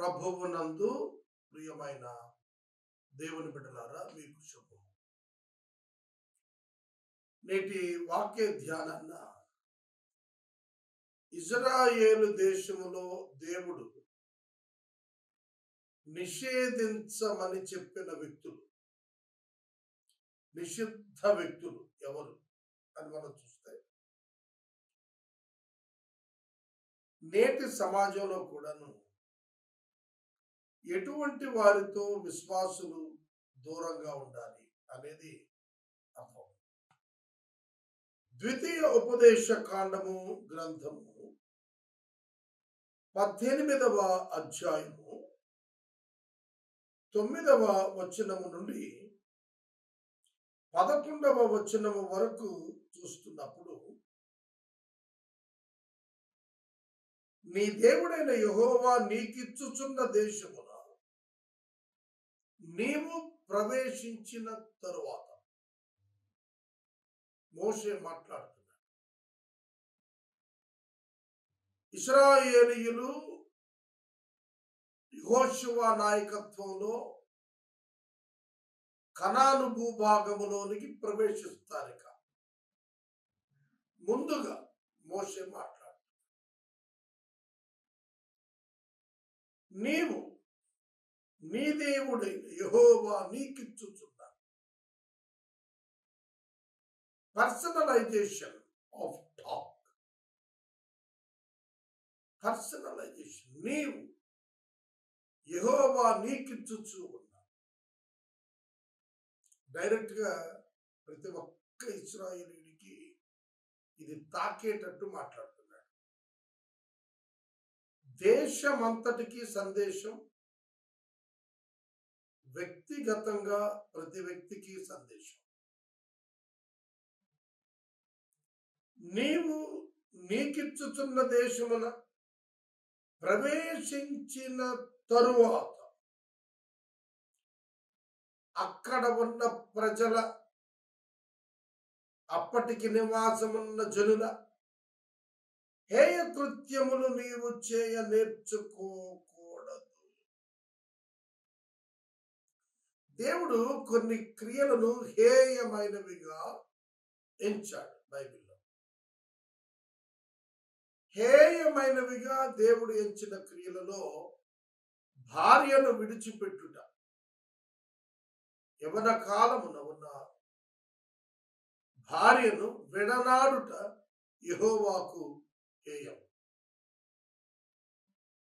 ప్రభువునందు ప్రియమైన దేవుని బిడ్డలారా మీకు శుభం. నేటి వాక్య ధ్యానాన్న ఇజ్రాయేలు దేశంలో దేవుడు నిషేధించమని చెప్పిన వ్యక్తులు నిషిద్ధ వ్యక్తులు ఎవరు అని మనం చూస్తే నేటి సమాజంలో కూడాను ఎటువంటి వారితో విశ్వాసులు దూరంగా ఉండాలి అనేది అర్థం. ద్వితీయ ఉపదేశ కాండము గ్రంథము పద్దెనిమిదవ అధ్యాయము తొమ్మిదవ వచనము నుండి పదకొండవ వచనము వరకు చూస్తున్నప్పుడు నీ దేవుడైన యహోవా నీకిచ్చుచున్న దేశమున నీవు ప్రవేశించిన తరువాత మోసే మాట్లాడుతున్నాడు ఇస్రాయేలీయులు యహోశివ నాయకత్వంలో కణాను భూభాగములోనికి ప్రవేశిస్తారు ఇక. ముందుగా మోసే మాట్లాడు నీవు నీ దేవుడైన యహోవా నీకిచ్చుచున్నా పర్సనలైజేషన్ ఆఫ్ టాక్ పర్సనలైజేషన్ నీవు యహోవా నీకిచ్చుచు ఉన్నా డైరెక్ట్గా ప్రతి ఒక్క ఇస్రాయేలీకి ఇది తాకేటట్టు మాట్లాడుతున్నాడు. దేశమంతటికి సందేశం వ్యక్తిగతంగా ప్రతి వ్యక్తికి సందేశం. నీవు నీకిచ్చుతున్న దేశమున ప్రవేశించిన తరువాత అక్కడ ఉన్న ప్రజల అప్పటికి నివాసమున్న జనుల హేయ కృత్యములు నీవు చేయ నేర్చుకోకూడదు దేవుడు కొన్ని క్రియలను హేయమైనవిగా ఎంచాడు బైబిల్లో. హేయమైనవిగా దేవుడు ఎంచిన క్రియలలో భార్యను విడిచిపెట్టుట. యవన కాలమున ఉన్న భార్యను విడనాడుట యహోవాకు హేయం.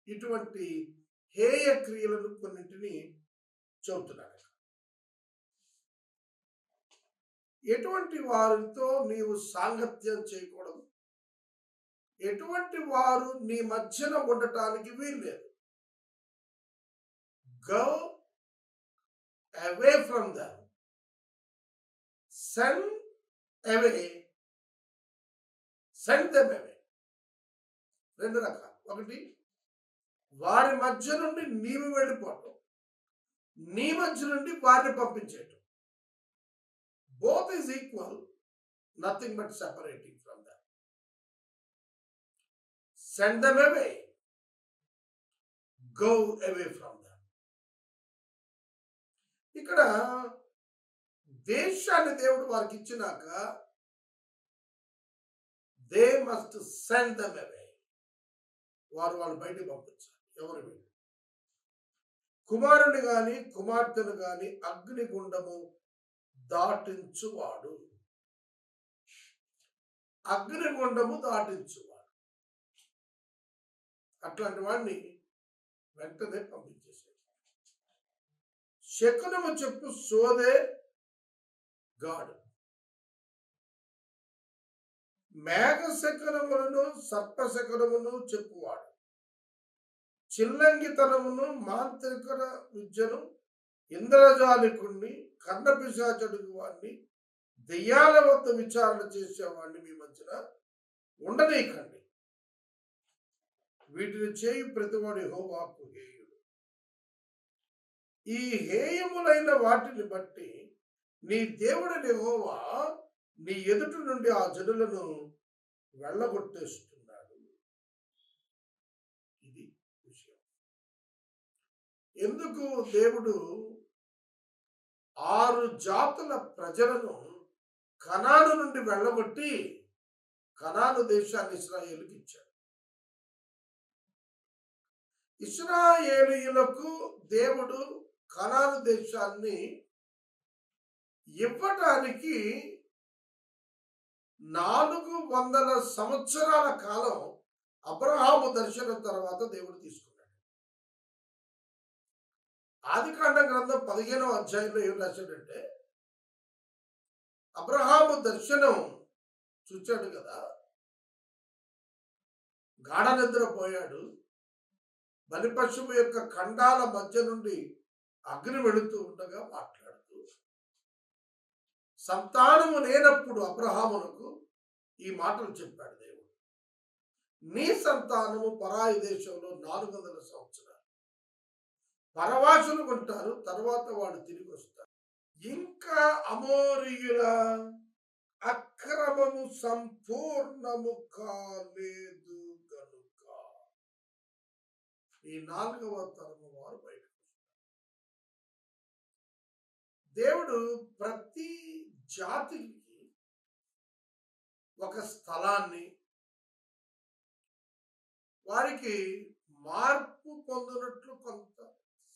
ఇటువంటి హేయ క్రియలను కొన్నింటిని చెబుతున్నాడు. ఎటువంటి వారితో నీవు సాంగత్యం చేయకూడదు. ఎటువంటి వారు నీ మధ్యన ఉండటానికి వీల్లేదు. Go away from the Send away. Send them away. రెండు రకాలు. ఒకటి వారి మధ్య నుండి నీవు వెళ్ళిపోవటం. నీ మధ్య నుండి వారిని పంపించేయటం. Both is equal nothing but separating from them send them away go away from them ఇక్కడ దేశాన్ని దేవుడు వారికి ఇచ్చినాక they must send them away వారు వాళ్ళు బయటకు పంపించాలి. ఎవరు వీళ్ళు? కుమారుని కానీ కుమార్తెను కానీ అగ్నిగుండము దాటించువాడు. అగ్నిగుండము దాటించువాడు. అట్లాంటి వాడిని వెంటనే పంపించేశాడు. శకునము చెప్పు సోదే గాడు. మేఘ శకనములను సర్ప శకనమును చెప్పువాడు. చిల్లంగితనమును మాంత్రిక విద్యను ఇంద్రజాలికుణ్ణి కర్ణపిశాచడుగు వాడిని దెయ్యాల వద్ద విచారణ చేసేవాడిని మీ మధ్యన ఉండనీకండి వీటిని చేయి ప్రతివాడి హోవాకు హేయుడు. ఈ హేయములైన వాటిని బట్టి నీ దేవుడిని హోవా నీ ఎదుటి నుండి ఆ జనులను వెళ్ళగొట్టేస్తున్నాడు. ఇది విషయం. ఎందుకు దేవుడు ఆరు జాతుల ప్రజలను కనాను నుండి వెళ్ళగొట్టి కనాను దేశాన్ని ఇస్రాయేలుకి ఇచ్చాడు. ఇస్రాయేలీయులకు దేవుడు కనాను దేశాన్ని ఇవ్వటానికి నాలుగు వందల సంవత్సరాల కాలం అబ్రహాము దర్శనం తర్వాత దేవుడు తీసుకున్నాడు. ఆదికాండ గ్రంథం పదిహేనవ అధ్యాయంలో ఏం రాశాడంటే అబ్రహాము దర్శనం చూచాడు కదా. గాఢ నిద్ర పోయాడు. బలిపశువు యొక్క ఖండాల మధ్య నుండి అగ్ని వెళుతూ ఉండగా మాట్లాడుతూ సంతానము లేనప్పుడు అబ్రహామునకు ఈ మాటలు చెప్పాడు దేవుడు. నీ సంతానము పరాయి దేశంలో నాలుగు వందల సంవత్సరాలు. పరవాసులు ఉంటారు తర్వాత వాడు తిరిగి వస్తారు ఇంకా అమోరియుల అక్రమము సంపూర్ణము కాలేదు గనుక ఈ నాలుగవ తరము వారు బయటకు దేవుడు ప్రతి జాతికి ఒక స్థలాన్ని వారికి మార్పు పొందినట్లు కొంత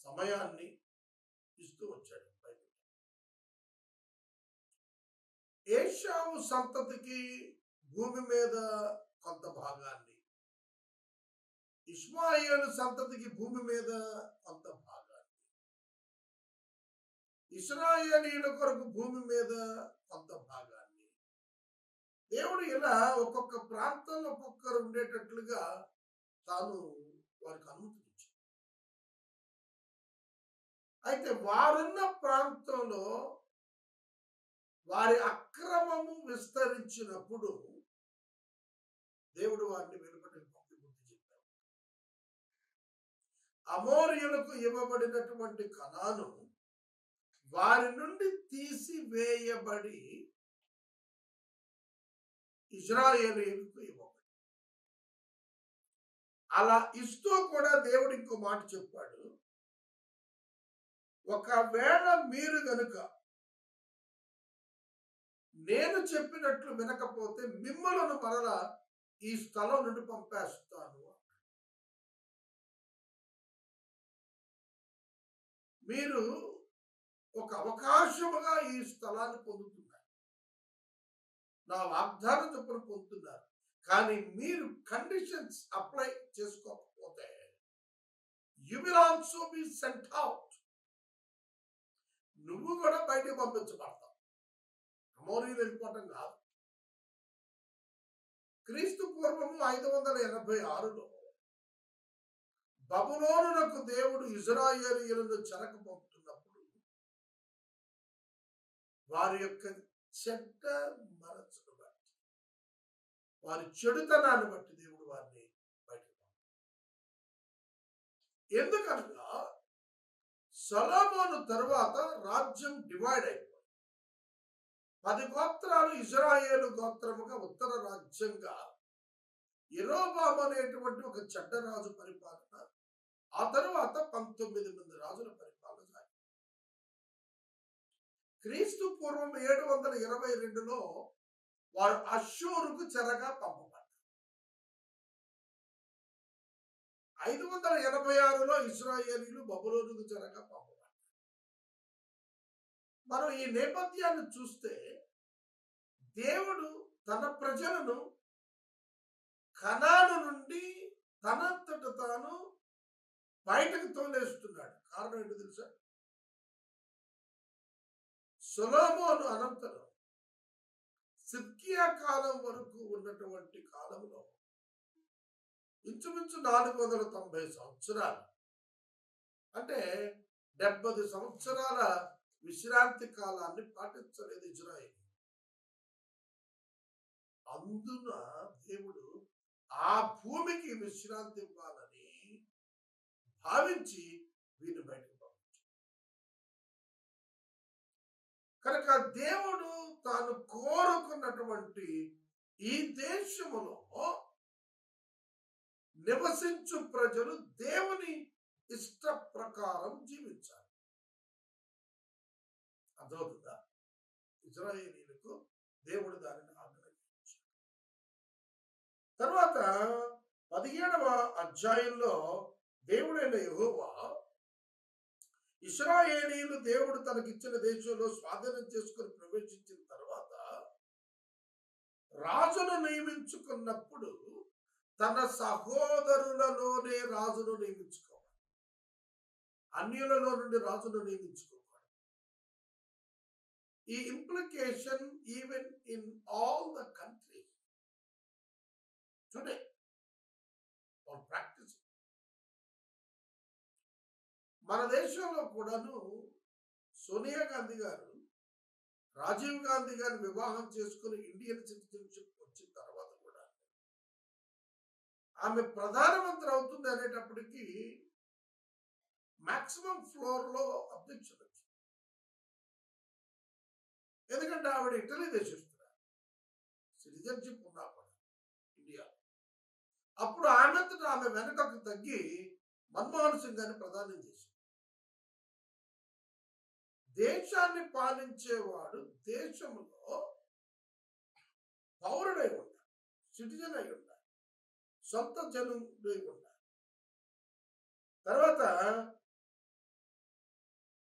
సమయాన్ని ఇస్తూ వచ్చాడు బైబిల్. ఏషావు సంతతికి భూమి మీద కొంత భాగాన్ని ఇస్మాయిలు సంతతికి భూమి మీద కొంత భాగాన్ని ఇస్రాయేలీల కొరకు భూమి మీద కొంత భాగాన్ని. దేవుడు ఇలా ఒక్కొక్క ప్రాంతంలో ఒక్కొక్కరు ఉండేటట్లుగా తాను వారికి అనుమతి అయితే వారున్న ప్రాంతంలో వారి అక్రమము విస్తరించినప్పుడు దేవుడు వారిని వెలుపటి పంపి బుద్ధి చెప్పాడు. అమోర్యులకు ఇవ్వబడినటువంటి కణాను వారి నుండి తీసివేయబడి ఇజ్రాయేలీలకు ఇవ్వబడి అలా ఇస్తూ కూడా దేవుడు ఇంకో మాట చెప్పాడు. ఒకవేళ మీరు గనుక నేను చెప్పినట్లు వినకపోతే మిమ్మలను మరలా ఈ స్థలం నుండి పంపేస్తాను మీరు ఒక అవకాశముగా ఈ స్థలాన్ని పొందుతున్నారు. నా వాగ్దానం చొప్పున పొందుతున్నారు. కానీ మీరు కండిషన్స్ అప్లై చేసుకోకపోతే you will also be sent out నువ్వు కూడా బయటకు పంపించబడతావు. అమోరీలు వెళ్ళిపోవటం కాదు. క్రీస్తు పూర్వము ఐదు వందల ఎనభై ఆరులో బబులోనునకు దేవుడు ఇజ్రాయేలీయులను చెరక పంపుతున్నప్పుడు వారి యొక్క చెడ్డ మనసును బట్టి వారి చెడుతనాన్ని బట్టి దేవుడు వారిని బయటకు ఎందుకంటే సొలొమోను తరువాత రాజ్యం డివైడ్ అయిపోయింది. పది గోత్రాలు ఇజ్రాయేలు గోత్రముగా ఉత్తర రాజ్యంగా. ఇరోబాం అనేటువంటి ఒక చెడ్డ రాజు పరిపాలన. ఆ తరువాత పంతొమ్మిది మంది రాజుల పరిపాలన సాగింది. క్రీస్తు పూర్వం ఏడు వందల ఇరవై రెండులో వారు అశ్షూరుకు చెరగా పంపబడ్డారు. ఐదు వందల ఎనభై ఆరులో ఇస్రాయేలీలు బబులోనుకు చెరగా పంపబడ్డారు మనం ఈ నేపథ్యాన్ని చూస్తే దేవుడు తన ప్రజలను కణాను నుండి తనంతట తాను బయటకు తోలేస్తున్నాడు. కారణం ఏంటో తెలుసా? సొలోమోను అనంతరం సిద్కియా కాలం వరకు ఉన్నటువంటి కాలంలో ఇంచుమించు నాలుగు వందల తొంభై సంవత్సరాలు. అంటే డెబ్బై సంవత్సరాల విశ్రాంతి కాలాన్ని పాటించలేదు ఇజ్రాయిల్. అందున దేవుడు ఆ భూమికి విశ్రాంతి ఇవ్వాలని భావించి వీరిని బయటకు పంపించాడు. కనుక దేవుడు తాను కోరుకున్నటువంటి ఈ దేశములో నివసించు ప్రజలు దేవుని ఇష్ట ప్రకారం ప్రకారం జీవించాలి. అర్థమవుతుందా? ఇజ్రాయేలీలకు దేవుడు దానిని ఆగ్రహించాడు. తర్వాత పదిహేడవ అధ్యాయంలో దేవుడైన యహోవా ఇస్రాయేలీలు దేవుడు తనకిచ్చిన దేశంలో స్వాధీనం చేసుకొని ప్రవేశించిన తర్వాత రాజును నియమించుకున్నప్పుడు తన సహోదరులలోనే రాజును నియమించుకోవాలి. అన్యులలో నుండి రాజును నియమించుకోవాలి. ఈ implication even in all the country today are practice మన దేశంలో కూడాను సోనియా గాంధీ గారు రాజీవ్ గాంధీ గారిని వివాహం చేసుకుని ఇండియన్ సిటిజన్షిప్ వచ్చిందా ఆమె ప్రధానమంత్రి అవుతుంది అనేటప్పటికీ మాక్సిమం ఫ్లోర్లో అబ్జెక్షన్ ఎందుకంటే ఆవిడ ఇటలీ దేశిస్తున్నారు సిటిజన్షిప్ ఉన్నా కూడా ఇండియా. అప్పుడు ఆమెతో ఆమె వెనకకు తగ్గి మన్మోహన్ సింగ్ గారిని ప్రధానం చేసింది. దేశాన్ని పాలించేవాడు దేశంలో పౌరుడై ఉంటాడు సిటిజన్ అయి ఉంటాడు సొంత జనుడై లేకుండా తర్వాత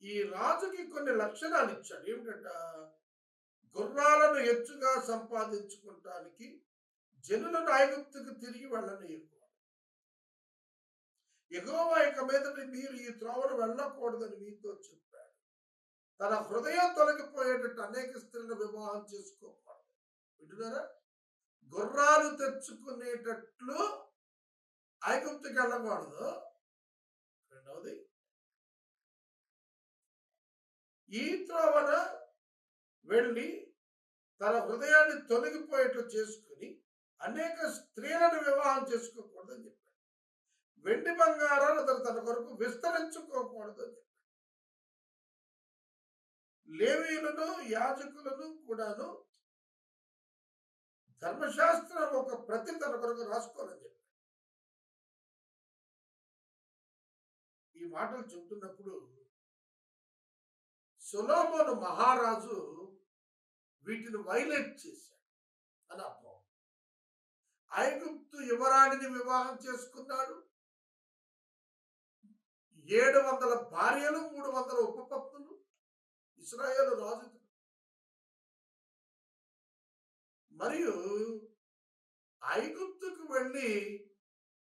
ఈ రాజుకి కొన్ని లక్షణాలు ఇచ్చాడు. ఏమిటంట? గుర్రాలను ఎచ్చుగా సంపాదించుకోవటానికి జనులను ఐగుప్తుకు తిరిగి వెళ్ళనీయకూడదు ఎగోవా ఇక మీద మీరు ఈ త్రోవను వెళ్ళకూడదని మీతో చెప్పాడు. తన హృదయం తొలగిపోయేటట్టు అనేక స్త్రీలను వివాహం చేసుకోకూడదు. వింటున్నారా? గుర్రాలు తెచ్చుకునేటట్లు ఐగుప్తుకి వెళ్ళకూడదు. రెండవది ఈ త్రోవన వెళ్ళి తన హృదయాన్ని తొలగిపోయేట్లు చేసుకుని అనేక స్త్రీలను వివాహం చేసుకోకూడదు అని చెప్పాడు. వెండి బంగారాలు అతను తన కొరకు విస్తరించుకోకూడదు అని చెప్పాడు. లేవీలను యాజకులను కూడాను ధర్మశాస్త్రం ఒక ప్రతి తన కొరకు రాసుకోవాలని చెప్పాడు. ఈ మాటలు చెబుతున్నప్పుడు సులోమోను మహారాజు వీటిని వైలేట్ చేశాడు అని అర్థం. ఐగుప్తు యువరాణిని వివాహం చేసుకున్నాడు. ఏడు వందల భార్యలు మూడు వందల ఉపపత్నులు ఇస్రాయేల్ రాజు మరియు ఐగుప్తుకు వెళ్ళి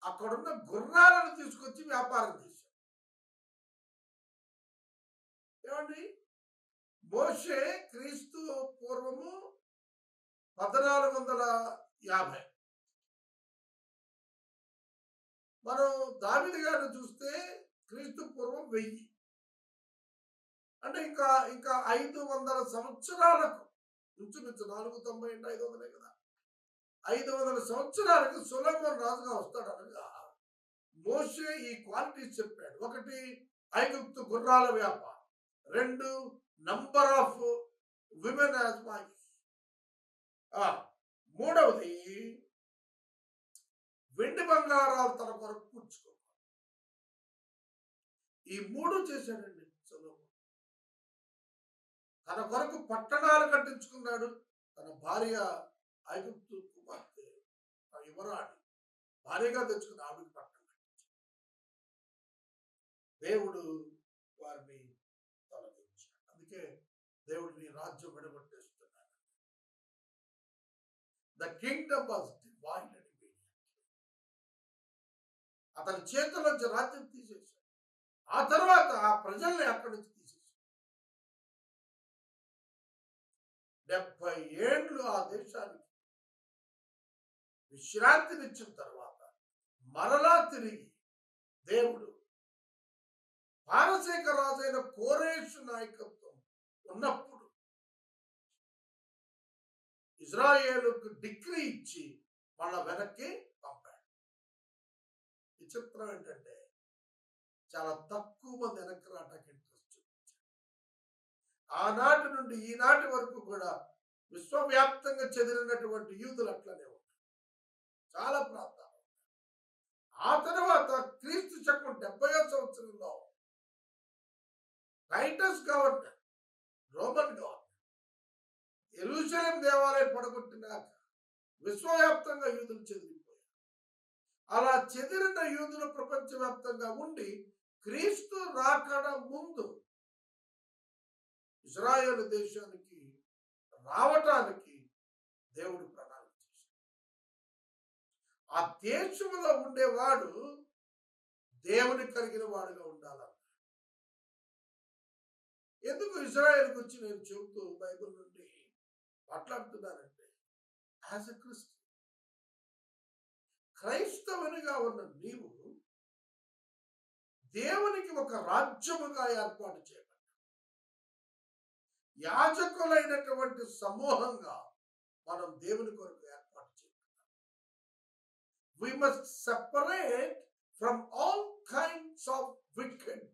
అక్కడున్న గుర్రాలను తీసుకొచ్చి వ్యాపారం చేశాడు. ఏమండి? మోషే క్రీస్తు పూర్వము పద్నాలుగు వందల యాభై. మనం దావిది గారిని చూస్తే క్రీస్తు పూర్వం వెయ్యి. అంటే ఇంకా ఇంకా ఐదు వందల సంవత్సరాలకు ఇంచుమించు నాలుగు తొంభై అంటే ఐదు వందలే కదా. ఐదు వందల సంవత్సరాలకు సులభం రాజుగా వస్తాడు అనగా మోషే ఈ క్వాలిటీస్ చెప్పాడు. ఒకటి ఐగుప్తు గుర్రాల వ్యాపారం. రెండు number of women as wife మూడవది వెండి బంగారాలు తన కొరకు కూర్చుకో ఈ మూడు చేశాడండి. తన కొరకు పట్టణాలు కట్టించుకున్నాడు తన భార్య ఐగుప్తు కుమార్తె ఆ యువరాణి. భార్యగా తెచ్చుకున్న ఆవిడకి పట్టణం దేవుడు వారిని తొలగించాడు. అందుకే దేవుడు నీ రాజ్యం విడగొట్టేస్తున్నాడు. ద కింగ్డమ్ వాజ్ డివైడెడ్ అతని చేతుల్లోంచి రాజ్యం తీసేశాడు. ఆ తర్వాత ఆ ప్రజల్ని అక్కడి నుంచి డెబ్బై ఏండ్లు ఆ దేశానికి. విశ్రాంతినిచ్చిన తర్వాత మరలా తిరిగి దేవుడు పారసీక రాజైన కోరేషు నాయకత్వం ఉన్నప్పుడు ఇజ్రాయేలుకు డిగ్రీ ఇచ్చి వాళ్ళ వెనక్కి పంపాడు. విచిత్రం ఏంటంటే చాలా తక్కువ మంది వెనక్కి రావటానికి ఆనాటి నుండి ఈనాటి వరకు కూడా విశ్వవ్యాప్తంగా చెదిరినటువంటి యూదులు అట్లనే ఉన్నారు. చాలా ప్రాంతాలు ఆ తర్వాత క్రీస్తు చక్రం డెబ్బై సంవత్సరంలో టైటస్ గవర్నర్ రోమన్ గవర్నర్ ఎరుసలేం దేవాలయం పడగొట్టినాక విశ్వవ్యాప్తంగా యూదులు చెదిరిపోయారు. అలా చెదిరిన యూదులు ప్రపంచవ్యాప్తంగా ఉండి క్రీస్తు రాకడ ముందు ఇజ్రాయేల్ దేశానికి రావటానికి దేవుడు ప్రణాళిక చేశాడు. ఆ దేశంలో ఉండేవాడు దేవుని కలిగిన వాడుగా ఉండాలన్నాడు. ఎందుకు ఇజ్రాయెల్కి గురించి నేను చెబుతూ బైబిల్ నుండి మాట్లాడుతున్నానంటే యాజ్ ఎ క్రిస్టియన్ క్రైస్తవునిగా ఉన్న నీవు దేవునికి ఒక రాజ్యముగా ఏర్పాటు చేయాలి. యాజకులైనటువంటి సమూహంగా మనం దేవుని కొరకు ఏర్పాటు చేస్తున్నాం we must separate from all kinds of wicked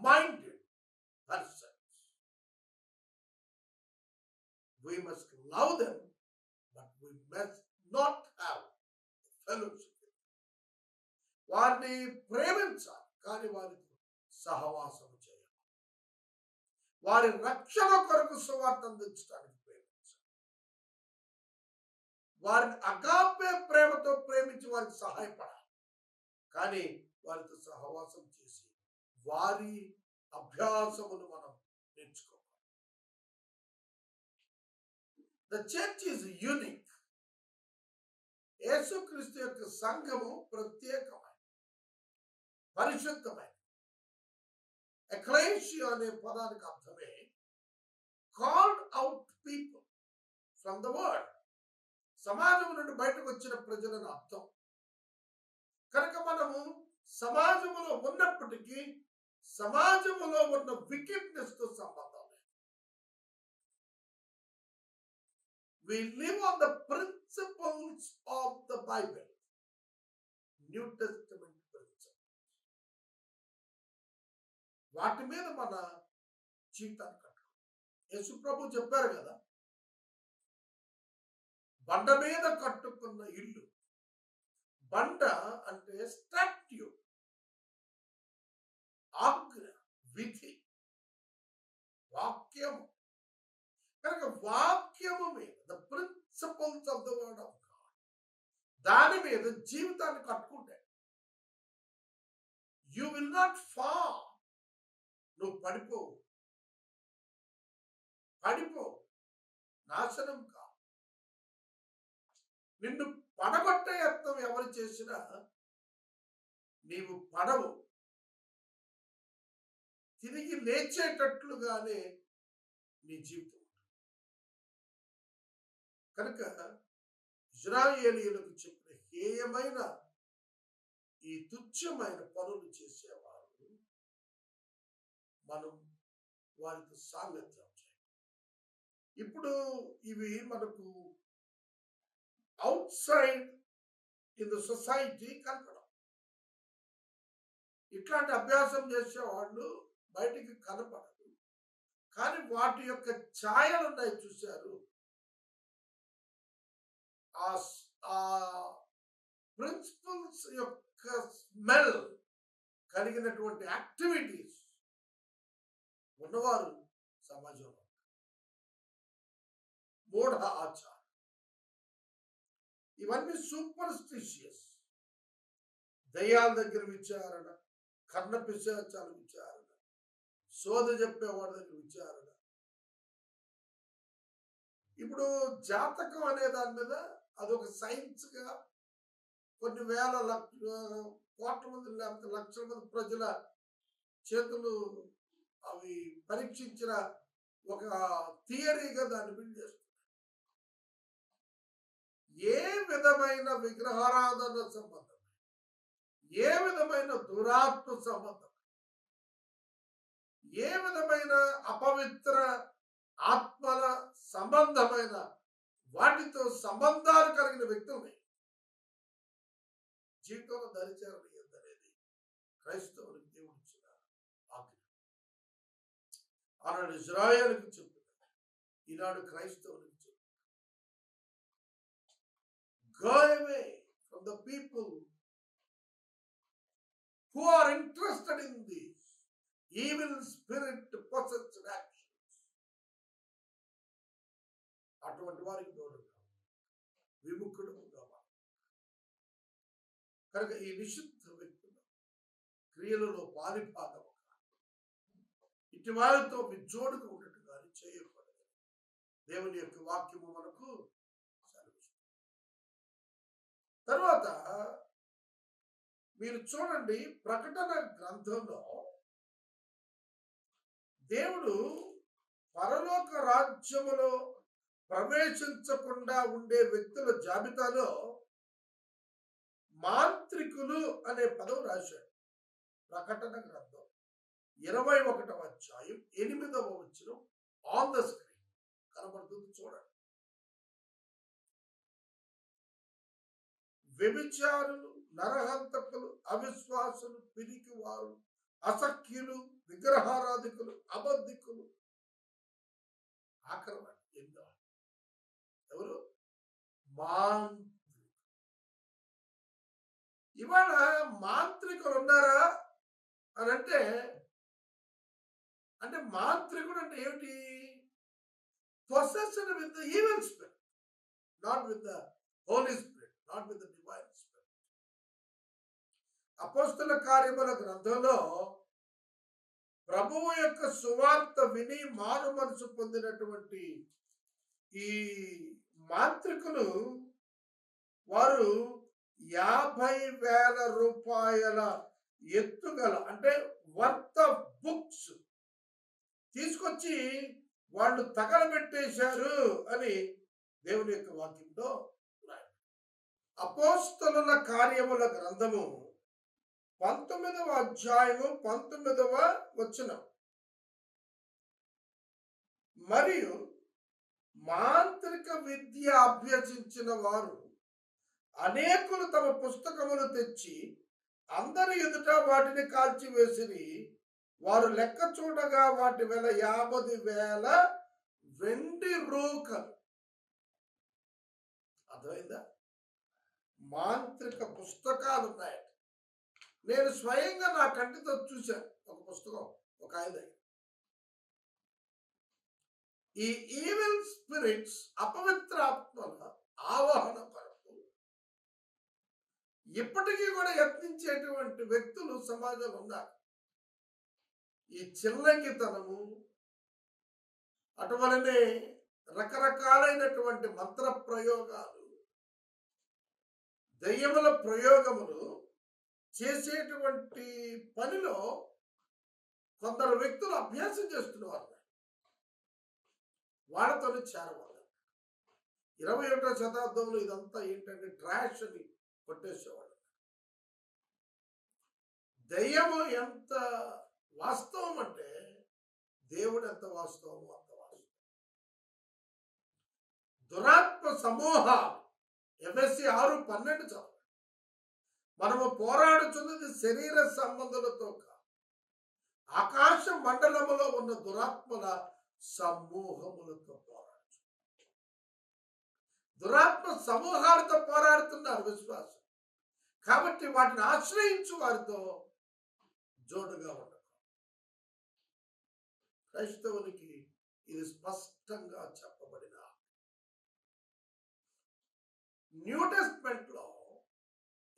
minded persons We must love them, but we must not have fellowship. వారిని ప్రేమించాలి కానీ వారితో సహవాసం వారి రక్షణ కొరకు సువార్త అందించడానికి ప్రేమించాలి వారిని అగాపే ప్రేమతో ప్రేమించి వారికి సహాయపడాలి. కానీ వారితో సహవాసం చేసి వారి అభ్యాసమును మనం నేర్చుకోవాలి. ద చర్చ్ ఈజ్ యూనిక్ యేసుక్రీస్తు యొక్క సంఘము ప్రత్యేకమైన పరిశుద్ధమైన ఎక్లైషియా అనే పదానికి అర్థమే called out people from the world సమాజం నుండి బయటకు వచ్చిన ప్రజలను అర్థం. కనుక మనము సమాజంలో ఉన్నప్పటికీ సమాజంలో ఉన్న వికెట్నెస్తో సంబంధం లేదు. We live on the principles of the Bible New Testament వాటి మీద మన జీవితాన్ని కట్టుకోవాలి యేసు ప్రభు చెప్పారు కదా బండ మీద కట్టుకున్న ఇల్లు బండ అంటే స్టాట్యూ ఆజ్ఞ విధి వాక్యము. కనుక వాక్యము మీద the principles of the word of God దాని మీద జీవితాన్ని కట్టుకుంటే యు విల్ నాట్ ఫాల్ నువ్వు పడిపోవు. పడిపో నాశనం కా నిన్ను పడగొట్టే యత్నం ఎవరు చేసినా నీవు పడవు. తిరిగి లేచేటట్లుగానే నీ జీవితం కనుక ఇజ్రాయేలీలకు చెప్పిన హేయమైన ఈ తుచ్చమైన పనులు చేసేవారు మనం వారితో సాంగత్యం చేయాలి. ఇప్పుడు ఇవి మనకు outside in the society కలపడం ఇట్లాంటి అభ్యాసం చేసేవాళ్ళు బయటికి కనపడదు కానీ వాటి యొక్క ఛాయలు ఉన్నాయి చూశారు. ఆ ఆ ప్రిన్సిపల్స్ యొక్క స్మెల్ కలిగినటువంటి యాక్టివిటీస్ ఉన్నవారు సమాజంలో మూఢ ఆచారం. ఇవన్నీ సూపర్స్టిషియస్ దయ్యాల దగ్గర విచారణ కర్ణ పిశాచాల విచారణ శోధ చెప్పేవాడి దగ్గర విచారణ. ఇప్పుడు జాతకం అనే దాని మీద అదొక సైన్స్గా కొన్ని వేల లక్ష కోట్ల మంది లేకపోతే లక్షల మంది ప్రజల చేతులు అవి పరీక్షించిన ఒక థియరీగా దాన్ని బిల్డ్ చేస్తుంది ఏ విధమైన విగ్రహారాధన సంబంధం? ఏ విధమైన దురాత్మ సంబంధం? ఏ విధమైన అపవిత్ర ఆత్మల సంబంధమైన వాటితో సంబంధాలు కలిగిన వ్యక్తుల్ని జీవితంలో దరిచేరని అనేది క్రైస్తవుని ఆనాడు ఇజ్రాయల్కి చెప్తున్నాడు ఈనాడు క్రైస్తవులకు చెప్తున్నాడు Go away from the people who are interested evil spirit possessed actions అటువంటి వారికి దూరంగా విముఖుడు కావాలి. కనుక ఈ నిషిద్ధ వ్యక్తులు క్రియలలో పాలిభాగం ఇటు వారితో మీ జోడుకు ఉన్నట్టుగా చేయకూడదు. దేవుని యొక్క వాక్యము మనకు తర్వాత మీరు చూడండి ప్రకటన గ్రంథంలో దేవుడు పరలోక రాజ్యములో ప్రవేశించకుండా ఉండే వ్యక్తుల జాబితాలో మాంత్రికులు అనే పదం రాశాడు. ప్రకటన గ్రంథం. ఇరవై ఒకటవ అధ్యాయం ఎనిమిదవ వచ్చిన ఆన్ ద స్క్రీన్ కనబడుతుంది చూడండి. వ్యభిచారులు నరహంతకులు అవిశ్వాసులు పిరికివారు అసఖ్యులు విగ్రహారాధికులు అబద్ధికులు. ఆక్రమణ ఎన్నో ఎవరు? మాంత్రికులు. ఇవాళ మాంత్రికులు ఉన్నారా? అని అంటే అంటే మాంత్రికుడు అంటే ఏమిటి? Possession with the evil spirit not with the holy spirit not with the divine spirit అపోస్తుల కార్యముల గ్రంథంలో ప్రభువు యొక్క సువార్త విని మారు మనసు పొందినటువంటి ఈ మాంత్రికులు వారు యాభై వేల రూపాయల ఎత్తుగల అంటే వర్త్ ఆఫ్ బుక్స్ తీసుకొచ్చి వాళ్ళు తగలబెట్టేశారు అని దేవుని యొక్క వాక్యంలో అపోస్తలుల కార్యముల గ్రంథము పంతొమ్మిదవ అధ్యాయము పంతొమ్మిదవ వచనం. మరియు మాంత్రిక విద్య అభ్యసించిన వారు అనేకులు తమ పుస్తకములు తెచ్చి అందరి ఎదుట వాటిని కాల్చివేసిరి. వారు లెక్క చూడగా వాటి వేల యాభై వేల వెండి రూకలు. అర్థమైందా? మాంత్రిక పుస్తకాలు ఉన్నాయి నేను స్వయంగా నా కంటితో చూశాను. ఒక పుస్తకం ఒక ఆయన దగ్గర. ఈ ఈవిల్ స్పిరిట్స్ అపవిత్ర ఆత్మల ఆవాహన కొరకు ఇప్పటికీ కూడా యత్నించేటువంటి వ్యక్తులు సమాజంలో ఉన్నారు. ఈ చిల్లంగితనము అటువలనే రకరకాలైనటువంటి మంత్ర ప్రయోగాలు దయ్యముల ప్రయోగములు చేసేటువంటి పనిలో కొందరు వ్యక్తులు అభ్యాసం చేస్తున్నవారు వాళ్ళతో చేరవాళ్ళు ఇరవై ఒకటో శతాబ్దంలో ఇదంతా ఏంటంటే ట్రాష్ అని కొట్టేసేవాళ్ళు. దయ్యము ఎంత వాస్తవం అంటే దేవుడు ఎంత వాస్తవమో అంత వాస్తవం. దురాత్మ సమూహ ఎఫ్ఎస్సి ఆరు పన్నెండు చదువు మనము పోరాడుతున్నది శరీర సంబంధులతో కాదు. ఆకాశ మండలములో ఉన్న దురాత్మల సమూహములతో పోరాడు దురాత్మ సమూహాలతో పోరాడుతున్నారు విశ్వాసం. కాబట్టి వాటిని ఆశ్రయించు వారితో జోడుగా ఉన్నారు క్రైస్తవునికి ఇది స్పష్టంగా చెప్పబడిన న్యూ టెస్ట్మెంట్లో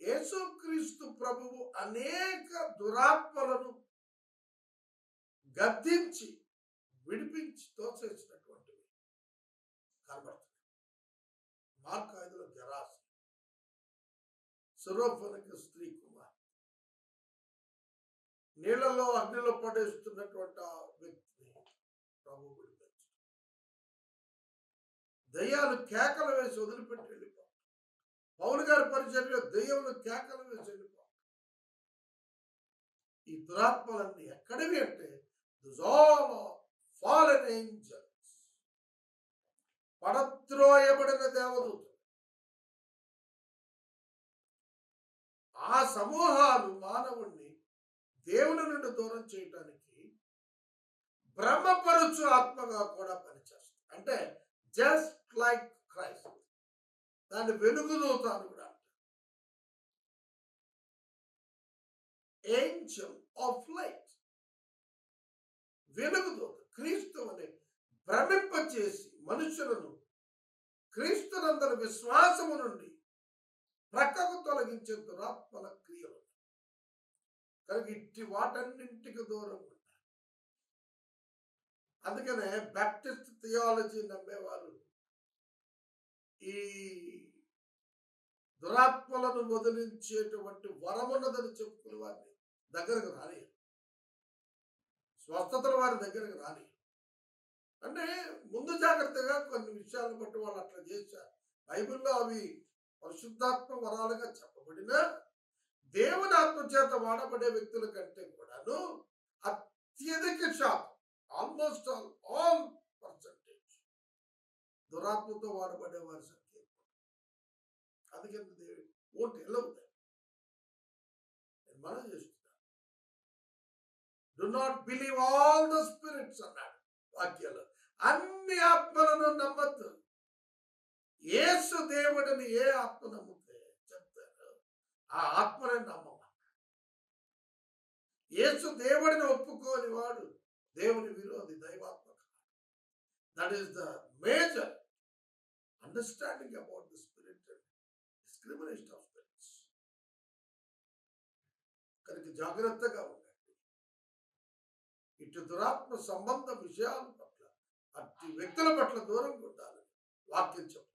యేసుక్రీస్తు ప్రభువు అనేక దురాత్మలను గద్దించి విడిపించి తోచేసినటువంటివి కనబడుతుంది మార్క్ ఐదులో జరాసి. సురోఫనిక స్త్రీ కుమార్ నీళ్ళలో అగ్నిలో పడేస్తున్నటువంటి ఆ వ్యక్తిని పెంచడం దయ్యాలు కేకలు వేసి వదిలిపెట్టి వెళ్ళిపో పౌలు గారి పరిచర్యలో దయ్యములు కేకలు వేసి వెళ్ళిపో ఈ దురాత్మలన్నీ ఎక్కడివి అంటే ఫాలన్ ఏంజల్స్. పడత్రోయబడిన దేవదూతలు. ఆ సమూహాలు మానవుణ్ణి దేవుని నుండి దూరం చేయటానికి బ్రహ్మపరుచు ఆత్మగా కూడా పనిచేస్తుంది. అంటే జస్ట్ లైక్ క్రైస్ట్ దాన్ని వెలుగుదూత అని కూడా ఏంజల్ ఆఫ్ లైట్ వెలుగుదూత క్రీస్తువుని భ్రమింపచేసి మనుషులను క్రీస్తునందరి విశ్వాసము నుండి ప్రక్కకు తొలగించే దురాత్మల క్రియలు. కనుక ఇట్టి వాటన్నింటికి దూరం అందుకనే బ్యాప్టిస్ట్ థియాలజీ నమ్మేవారు. ఈ దురాత్మలను వదిలించేటువంటి వరమున్నదని చెప్పుకునే వారిని దగ్గరకు రాని స్వస్థతల వారి దగ్గరకు రాని అంటే ముందు జాగ్రత్తగా కొన్ని విషయాలను బట్టి వాళ్ళు అట్లా చేశారు. బైబిల్లో అవి పరిశుద్ధాత్మ వరాలుగా చెప్పబడిన దేవుని ఆత్మ చేత వాడబడే వ్యక్తుల కంటే కూడాను అత్యధిక శాతం ఆల్మోస్ట్ ఆల్ ఆల్ పర్సంటేజ్ దురాత్మతో వాడబడే వారి సంఖ్య అందుకే ఓట్ ఎల్లవుతాయి నేను మనం చేస్తున్నా. Do not believe all the spirits అన్నాడు వాక్యాలు. అన్ని ఆత్మలను నమ్మద్దు. ఏసు దేవుడిని ఏ ఆత్మ నమ్మితే చెప్తారు? ఆ ఆత్మనే నమ్మమ ఏసు దేవుడిని ఒప్పుకోని వాడు దేవుని విరోధి దైవాత్మ that is the major understanding about the spirit discrimination of spirits కనుక జాగ్రత్తగా ఉండండి. ఇటు దురాత్మ సంబంధ విషయాల పట్ల అట్టి వ్యక్తుల పట్ల దూరంగా ఉండాలని వాక్యం చెప్తారు